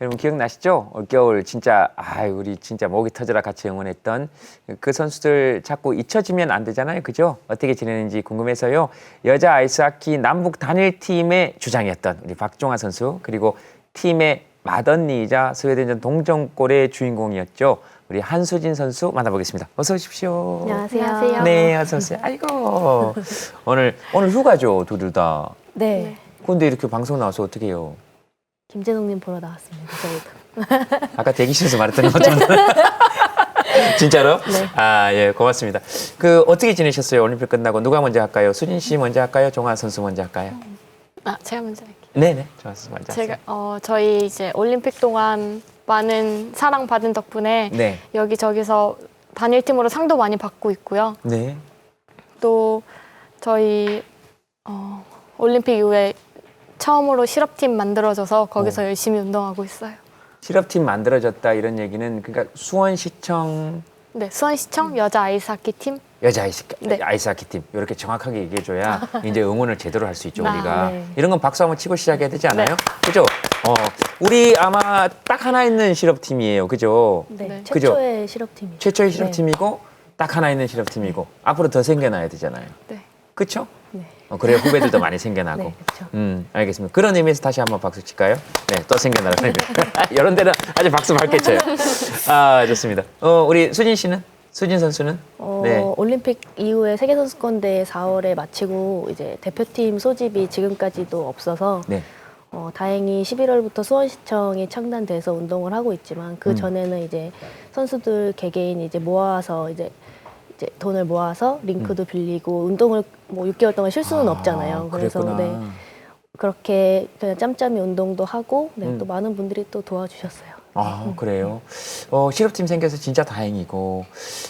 여러분 기억나시죠? 올겨울 진짜 아 우리 진짜 목이 터져라 같이 응원했던 그 선수들 자꾸 잊혀지면 안 되잖아요, 그죠? 어떻게 지내는지 궁금해서요. 여자 아이스하키 남북 단일 팀의 주장이었던 우리 박종화 선수 그리고 팀의 맏언니이자 스웨덴전 동점골의 주인공이었죠. 우리 한수진 선수 만나보겠습니다. 어서 오십시오. 안녕하세요. 안녕하세요. 네, 어서 오세요. 아이고 오늘 오늘 휴가죠, 둘 다. 네. 근데 이렇게 방송 나와서 어떻게 해요? 김재동님 보러 나왔습니다. 저희도. 아까 대기실에서 말했던 것처럼. 진짜로? 네. 아, 예, 고맙습니다. 그, 어떻게 지내셨어요? 올림픽 끝나고. 누가 먼저 할까요? 수진 씨 먼저 할까요? 종환 선수 먼저 할까요? 아, 제가 먼저 할게요. 네네. 종환 선수 먼저 제가 하세요. 어, 저희 이제 올림픽 동안 많은 사랑 받은 덕분에 네. 여기저기서 단일팀으로 상도 많이 받고 있고요. 네. 또 저희 어, 올림픽 이후에 처음으로 실업팀 만들어져서 거기서 오. 열심히 운동하고 있어요. 실업팀 만들어졌다 이런 얘기는 그러니까 수원시청 네, 수원시청 여자 아이스하키 팀. 여자 아이스, 네. 아이스하키 팀 이렇게 정확하게 얘기해줘야 이제 응원을 제대로 할 수 있죠 아, 우리가 네. 이런 건 박수 한번 치고 시작해야 되지 않아요? 네. 그죠? 어 우리 아마 딱 하나 있는 실업팀이에요, 그죠? 네. 네. 최초의 실업팀이죠. 최초의 네. 실업팀이고 딱 하나 있는 실업팀이고 앞으로 더 생겨나야 되잖아요. 네. 그렇죠? 네. 어, 그래야 후배들도 많이 생겨나고. 네, 그렇죠. 음, 알겠습니다. 그런 의미에서 다시 한번 박수 칠까요? 네, 또 생겨나라는 이런 데는 아주 박수 밝게 쳐요. 아, 좋습니다. 어, 우리 수진 씨는? 수진 선수는? 어, 네. 올림픽 이후에 세계 선수권 대회 4월에 마치고 이제 대표팀 소집이 지금까지도 없어서 네. 어, 다행히 11월부터 수원시청이 창단돼서 운동을 하고 있지만 그 음. 전에는 이제 선수들 개개인 이제 모아서 이제 이제 돈을 모아서 링크도 빌리고 운동을 뭐 6개월 동안 쉴 수는 음. 아, 없잖아요. 그래서 그랬구나. 네, 그렇게 그냥 짬짬이 운동도 하고 네, 음. 또 많은 분들이 또 도와주셨어요. 아, 그래요. 어, 실업팀 생겨서 진짜 다행이고.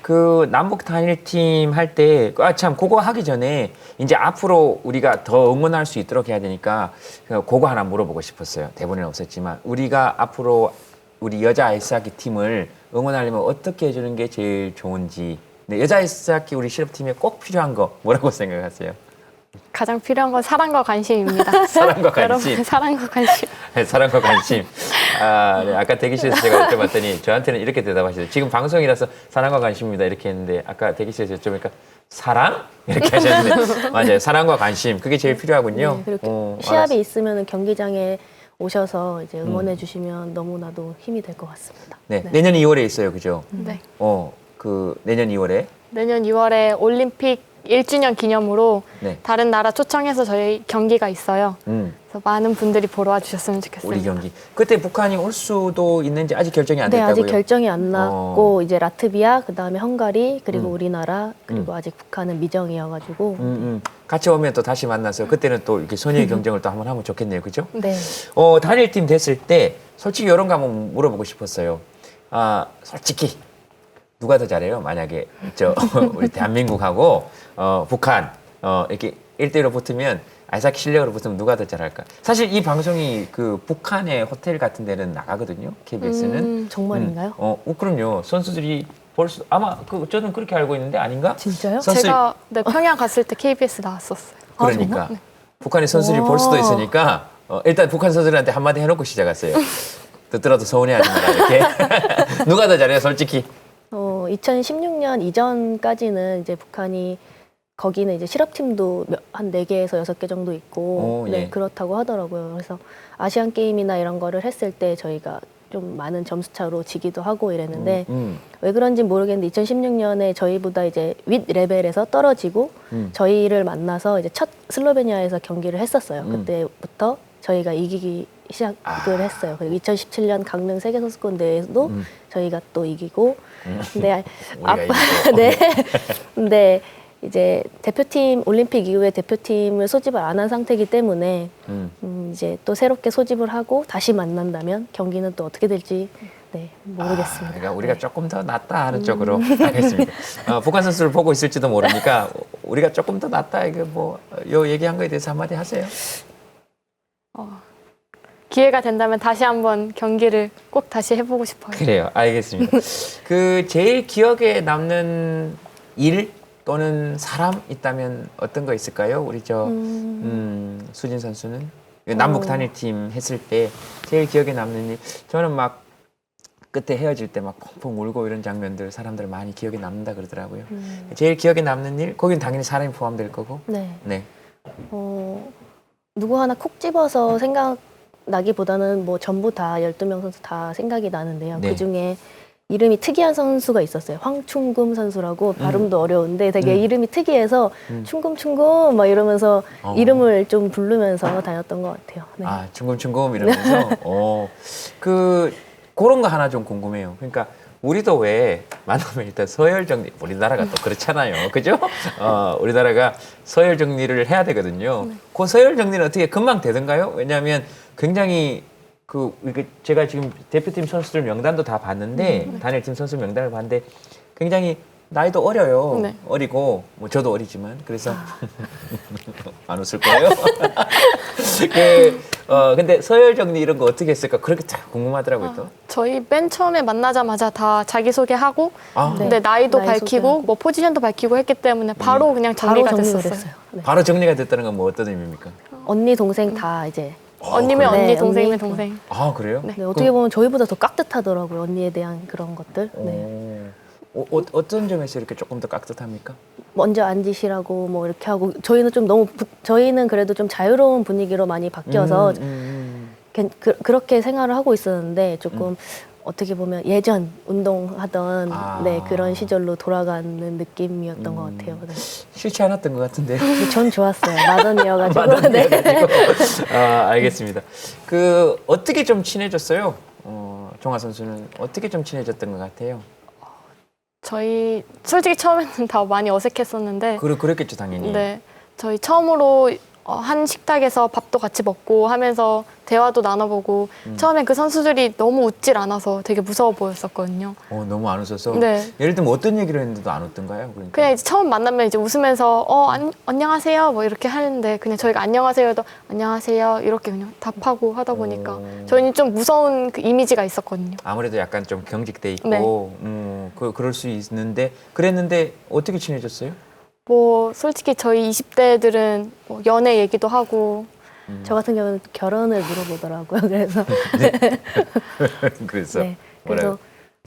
그, 남북 단일팀 할 때, 아, 참, 그거 하기 전에, 이제 앞으로 우리가 더 응원할 수 있도록 해야 되니까, 그, 그거 하나 물어보고 싶었어요. 대본에는 없었지만, 우리가 앞으로 우리 여자 아이스하키 팀을 응원하려면 어떻게 해주는 게 제일 좋은지. 네, 여자 아이스하키 우리 실업팀에 꼭 필요한 거, 뭐라고 생각하세요? 가장 필요한 건 사랑과 관심입니다. 사랑과 관심. 여러분 사랑과 관심. 네, 사랑과 관심. 아, 네, 아까 대기실에서 제가 여쭤봤더니 저한테는 이렇게 대답하시죠. 지금 방송이라서 사랑과 관심입니다. 이렇게 했는데 아까 대기실에서 여쭤보니까 사랑? 이렇게 하셨는데 맞아요. 사랑과 관심. 그게 제일 필요하군요. 네, 그렇게 어, 시합이 알았어요. 있으면 경기장에 오셔서 이제 응원해 주시면 너무나도 힘이 될 것 같습니다. 네, 내년 2월에 있어요. 그죠? 네. 어, 그 내년 2월에 내년 2월에 올림픽 1주년 기념으로 네. 다른 나라 초청해서 저희 경기가 있어요. 음, 그래서 많은 분들이 보러 와주셨으면 좋겠습니다. 우리 경기. 그때 북한이 올 수도 있는지 아직 결정이 안 네, 됐다고요? 아직 결정이 안 났고 이제 라트비아, 그다음에 헝가리, 그리고 음. 우리나라, 그리고 아직 북한은 미정이어 가지고 음, 음. 같이 오면 또 다시 만나서 그때는 또 이렇게 소녀의 경쟁을 또 한번 하면 좋겠네요. 그죠? 네. 어, 단일 팀 됐을 때 솔직히 이런 거 한번 물어보고 싶었어요. 아, 솔직히 누가 더 잘해요? 만약에 저 우리 대한민국하고 어, 북한 어, 이렇게 1대1로 붙으면 아이스하키 실력으로 붙으면 누가 더 잘할까? 사실 이 방송이 그 북한의 호텔 같은 데는 나가거든요. KBS는. 음, 정말인가요? 어, 어, 그럼요. 선수들이 벌써 아마 그 저는 그렇게 알고 있는데 아닌가? 진짜요? 선수- 제가 네, 평양 갔을 때 KBS 나왔었어요. 아, 그러니까 북한의 선수들이 와. 볼 수도 있으니까 어, 일단 북한 선수들한테 한마디 해놓고 시작했어요. 듣더라도 서운해하지 마라 이렇게. 누가 더 잘해요, 솔직히? 어, 2016년 이전까지는 이제 북한이 거기는 이제 실업팀도 몇- 한 4개에서 6개 정도 있고 오, 네, 예. 그렇다고 하더라고요. 그래서 아시안 게임이나 이런 거를 했을 때 저희가 좀 많은 점수 차로 지기도 하고 이랬는데 음, 왜 그런지 모르겠는데 2016년에 저희보다 이제 윗 레벨에서 떨어지고 음. 저희를 만나서 이제 첫 슬로베니아에서 경기를 했었어요. 음. 그때부터 저희가 이기기 시작을 아. 했어요. 그리고 2017년 강릉 세계 선수권 대회도 음. 저희가 또 이기고 음. 근데 아빠. 네. 근데 이제 대표팀 올림픽 이후에 대표팀을 소집을 안 한 상태이기 때문에 음. 음, 이제 또 새롭게 소집을 하고 다시 만난다면 경기는 또 어떻게 될지 네, 모르겠습니다. 아, 그러니까 우리가 네. 음. 조금 더 낫다 하는 쪽으로 알겠습니다. 어, 북한 선수를 보고 있을지도 모르니까 우리가 조금 더 낫다 이거 뭐요 얘기한 거에 대해서 한마디 하세요. 어, 기회가 된다면 다시 한번 경기를 꼭 다시 해보고 싶어요. 그래요. 알겠습니다. 그 제일 기억에 남는 일 또는 사람 있다면 어떤 거 있을까요? 우리 저 음, 음, 수진 선수는 남북 어. 단일팀 했을 때 제일 기억에 남는 일 저는 막 끝에 헤어질 때 막 펑펑 울고 이런 장면들 사람들 많이 기억에 남는다 그러더라고요. 음, 제일 기억에 남는 일 거긴 당연히 사람이 포함될 거고 네. 네. 어, 누구 하나 콕 집어서 생각 나기보다는 뭐 전부 다 12명 선수 다 생각이 나는데요. 네. 그 중에 이름이 특이한 선수가 있었어요. 황충금 선수라고 발음도 어려운데 되게 음. 이름이 특이해서 음. 충금충금 막 이러면서 어. 이름을 좀 부르면서 다녔던 것 같아요. 네. 아 중금중금 이러면서 어 그 그런 거 하나 좀 궁금해요. 그러니까 우리도 왜 만나면 일단 서열 정리 우리나라가 또 그렇잖아요, 그죠? 어 우리나라가 서열 정리를 해야 되거든요. 그 서열 정리는 어떻게 금방 되던가요? 왜냐하면 굉장히 그 이게 제가 지금 대표팀 선수들 명단도 다 봤는데 단일팀 선수 명단을 봤는데 굉장히 나이도 어려요. 네. 어리고 뭐 저도 어리지만 그래서 안 웃을 거예요. 그, 어, 근데 서열 정리 이런 거 어떻게 했을까? 그렇게 참 궁금하더라고요, 또. 저희 맨 처음에 만나자마자 다 자기소개하고 아, 네. 근데 나이도 나이 밝히고 소개하고. 뭐 포지션도 밝히고 했기 때문에 바로 그냥 바로 정리가 정리가 됐었어요. 됐어요. 네. 바로 정리가 됐다는 건 뭐 어떤 의미입니까? 언니 동생 다 이제 언니면 그래요? 언니, 네, 동생이면 언니. 동생. 아, 그래요? 네, 어떻게 보면 저희보다 더 깍듯하더라고요. 언니에 대한 그런 것들. 그, 네. 어, 어, 어떤 점에서 이렇게 조금 더 깍듯합니까? 먼저 앉으시라고 뭐 이렇게 하고 저희는 좀 너무 부- 저희는 그래도 좀 자유로운 분위기로 많이 바뀌어서 음, 음, 괜- 그, 그렇게 생활을 하고 있었는데 조금 어떻게 보면 예전 운동하던 아. 네 그런 시절로 돌아가는 느낌이었던 음. 것 같아요. 네. 싫지 않았던 것 같은데. 전 좋았어요. 마던이어가지고 네. 맞아가지고. 아, 알겠습니다. 그, 어떻게 좀 친해졌어요? 어, 종아 선수는 어떻게 좀 친해졌던 것 같아요? 저희 솔직히 처음에는 다 많이 어색했었는데 그러, 그랬겠죠, 당연히. 네. 저희 처음으로 어, 한 식탁에서 밥도 같이 먹고 하면서 대화도 나눠보고 음. 처음에 그 선수들이 너무 웃질 않아서 되게 무서워 보였었거든요. 어, 너무 안 웃어서. 네. 예를 들면 어떤 얘기를 했는데도 안 웃던가요? 그러니까. 그냥 이제 처음 만나면 이제 웃으면서 어 안, 안녕하세요 뭐 이렇게 하는데 그냥 저희가 안녕하세요도 안녕하세요 이렇게 그냥 답하고 하다 보니까 오. 저희는 좀 무서운 그 이미지가 있었거든요. 아무래도 약간 좀 경직돼 있고, 네. 음, 그, 그럴 수 있는데, 그랬는데 어떻게 친해졌어요? 뭐 솔직히 저희 20대들은 뭐 연애 얘기도 하고 저 같은 경우는 결혼을 물어보더라고요. 그래서 그래서. 네. 뭐라고? 그래서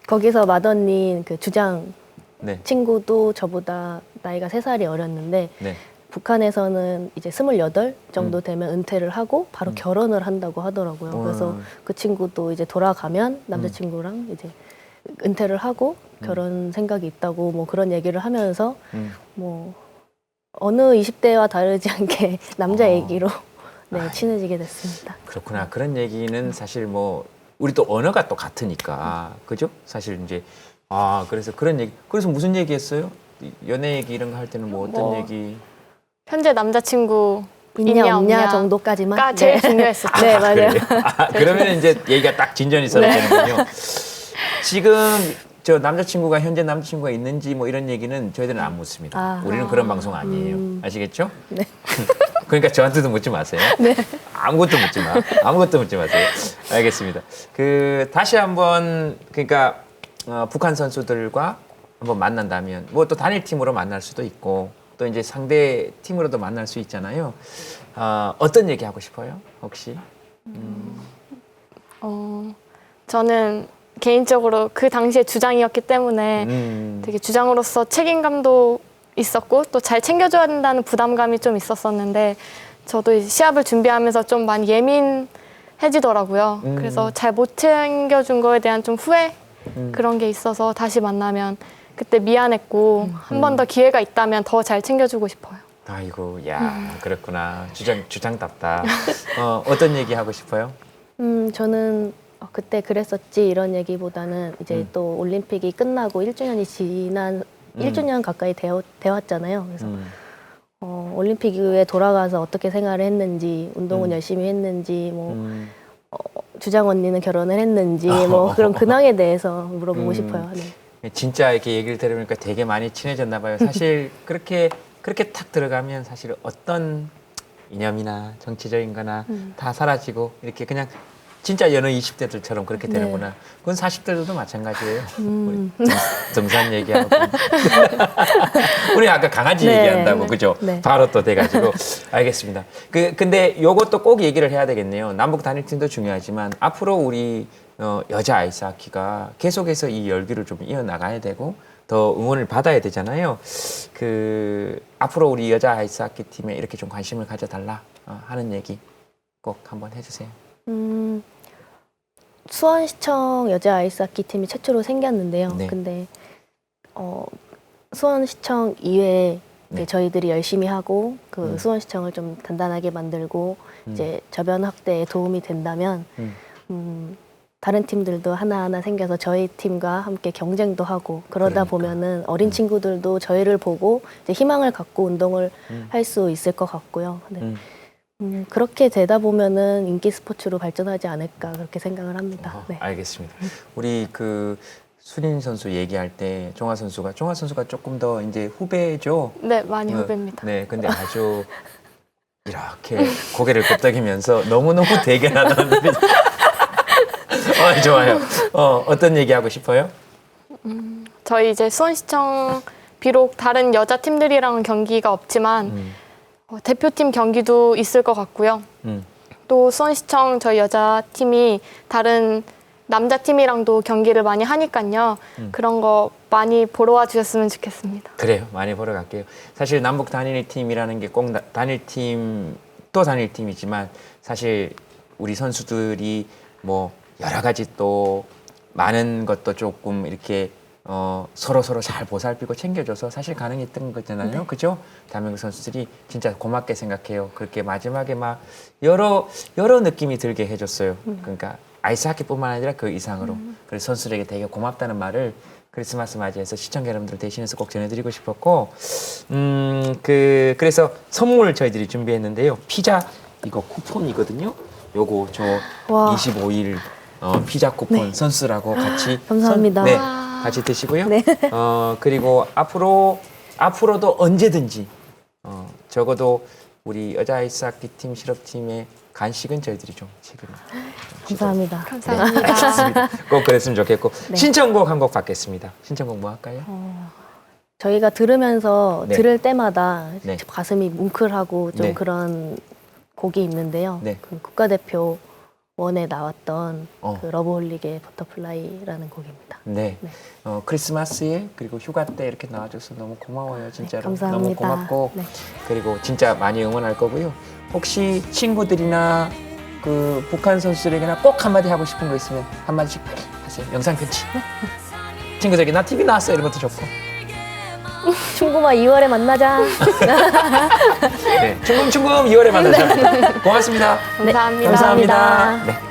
거기서 마던님 그 주장 네. 친구도 저보다 나이가 세살이 어렸는데 네. 북한에서는 이제 28 정도 음. 되면 은퇴를 하고 바로 결혼을 한다고 하더라고요. 음. 그래서 그 친구도 이제 돌아가면 남자친구랑 이제 은퇴를 하고 결혼 생각이 있다고 뭐 그런 얘기를 하면서 음. 뭐 어느 20대와 다르지 않게 남자 어. 얘기로 네, 아이. 친해지게 됐습니다. 그렇구나. 그런 얘기는 사실 뭐, 우리 또 언어가 또 같으니까. 그죠? 사실 이제, 아, 그래서 그런 얘기. 그래서 무슨 얘기 했어요? 이 연애 얘기 이런 거 할 때는 뭐 어떤 뭐, 얘기? 현재 남자친구 있냐, 있냐, 없냐 없냐. 정도까지만 가 제일 중요했었죠. 네, 맞아요. 그래요? 아, 그러면 이제 얘기가 딱 진전이 서되는군요 지금 저 남자친구가 현재 남자친구가 있는지 뭐 이런 얘기는 저희들은 안 묻습니다. 아. 우리는 그런 방송 아니에요. 음. 아시겠죠? 네. 그러니까 저한테도 묻지 마세요. 아무것도 묻지 마. 아무것도 묻지 마세요. 알겠습니다. 그 다시 한번 그러니까 어, 북한 선수들과 한번 만난다면 뭐 또 단일 팀으로 만날 수도 있고 또 이제 상대 팀으로도 만날 수 있잖아요. 어, 어떤 얘기 하고 싶어요? 혹시? 어, 저는 개인적으로 그 당시에 주장이었기 때문에 음. 되게 주장으로서 책임감도 있었고 또 잘 챙겨줘야 된다는 부담감이 좀 있었었는데 저도 이제 시합을 준비하면서 좀 많이 예민해지더라고요. 음. 그래서 잘 못 챙겨준 거에 대한 좀 후회 음. 그런 게 있어서 다시 만나면 그때 미안했고 한 번 더 기회가 있다면 더 잘 챙겨주고 싶어요. 아이고, 야, 그렇구나. 주장 주장답다. 어, 어떤 얘기 하고 싶어요? 음, 저는 어, 그때 그랬었지 이런 얘기보다는 이제 음. 또 올림픽이 끝나고 1주년이 지난 음. 1주년 가까이 되어, 되었잖아요. 그래서 음. 어, 올림픽 이후에 돌아가서 어떻게 생활을 했는지, 운동은 음. 열심히 했는지, 뭐 음. 주장 언니는 결혼을 했는지, 어. 뭐 그런 근황에 대해서 물어보고 음. 싶어요. 네. 진짜 이렇게 얘기를 들으니까 되게 많이 친해졌나 봐요. 사실 그렇게 그렇게 탁 들어가면 사실 어떤 이념이나 정치적인 거나 음. 다 사라지고 이렇게 그냥 진짜 여느 20대들처럼 그렇게 네. 되는구나. 그건 40대들도 마찬가지예요. 음. 우리 등- 등산 얘기하고. 우리 아까 강아지 네. 얘기한다고 그죠? 네. 바로 또 돼가지고 알겠습니다. 그 근데 요것도 꼭 얘기를 해야 되겠네요. 남북 단일팀도 중요하지만 앞으로 우리 어, 여자 아이스 하키가 계속해서 이 열기를 좀 이어 나가야 되고 더 응원을 받아야 되잖아요. 그 앞으로 우리 여자 아이스 하키 팀에 이렇게 좀 관심을 가져달라 어, 하는 얘기 꼭 한번 해주세요. 음, 수원시청 여자 아이스하키 팀이 최초로 생겼는데요. 네. 근데 어, 수원시청 이외에 네. 이제 저희들이 열심히 하고 그 음. 수원시청을 좀 단단하게 만들고 음. 이제 저변 확대에 도움이 된다면 음. 음, 다른 팀들도 하나하나 생겨서 저희 팀과 함께 경쟁도 하고 그러다 그러니까. 보면은 어린 친구들도 저희를 보고 이제 희망을 갖고 운동을 음. 할 수 있을 것 같고요. 네. 음. 음, 그렇게 되다 보면은 인기 스포츠로 발전하지 않을까 그렇게 생각을 합니다. 어, 네. 알겠습니다. 우리 그 순인 선수 얘기할 때 종화 선수가 종화 선수가 조금 더 이제 후배죠. 네, 많이 어, 후배입니다. 네, 근데 아주 이렇게 고개를 끄덕이면서 너무너무 대견하다는 느낌. 어, 좋아요. 어, 어떤 얘기 하고 싶어요? 저희 이제 수원시청 비록 다른 여자 팀들이랑은 경기가 없지만 음, 어, 대표팀 경기도 있을 것 같고요. 음, 또 수원시청 저희 여자 팀이 다른 남자 팀이랑도 경기를 많이 하니까요. 음. 그런 거 많이 보러 와 주셨으면 좋겠습니다. 그래요. 많이 보러 갈게요. 사실 남북 단일 팀이라는 게 꼭 단일 팀 또 단일 팀이지만 사실 우리 선수들이 뭐 여러 가지 또 많은 것도 조금 이렇게 어, 서로 서로 잘 보살피고 챙겨줘서 사실 가능했던 거잖아요. 그죠? 대한민국 선수들이 진짜 고맙게 생각해요. 그렇게 마지막에 막 여러 여러 느낌이 들게 해줬어요. 그러니까 아이스하키뿐만 아니라 그 이상으로. 그래서 선수들에게 되게 고맙다는 말을 크리스마스 맞이해서 시청자 여러분들 대신해서 꼭 전해드리고 싶었고, 음, 그, 그래서 선물 저희들이 준비했는데요. 피자, 이거 쿠폰이거든요. 요거 저 와. 25일 어, 피자 쿠폰 네. 선수라고 같이 감사합니다. 선- 네, 와. 같이 드시고요. 네. 어, 그리고 앞으로 앞으로도 언제든지 어, 적어도 우리 여자 아이스 하키 팀 실업팀의 간식은 저희들이 좀 책임을 감사합니다. 감사합니다. 꼭 그랬으면 좋겠고 네. 신청곡 한 곡 받겠습니다. 신청곡 뭐 할까요? 저희가 들으면서 네. 들을 때마다 네. 가슴이 뭉클하고 좀 네. 그런 곡이 있는데요. 네. 그 국가대표 원에 나왔던 어. 그 러브홀릭의 버터플라이라는 곡입니다. 네. 네. 어, 크리스마스에 그리고 휴가 때 이렇게 나와줘서 너무 고마워요, 진짜로. 너무 감사합니다. 고맙고 네. 그리고 진짜 많이 응원할 거고요. 혹시 친구들이나 그 북한 선수들에게나 꼭 한마디 하고 싶은 거 있으면 한마디씩 하세요. 영상 편지. 친구들에게 나 TV 나왔어 이런 것도 좋고. 충고마 2월에 만나자. 네. 충금충금 2월에 만나자. 고맙습니다. 감사합니다. 감사합니다. 네.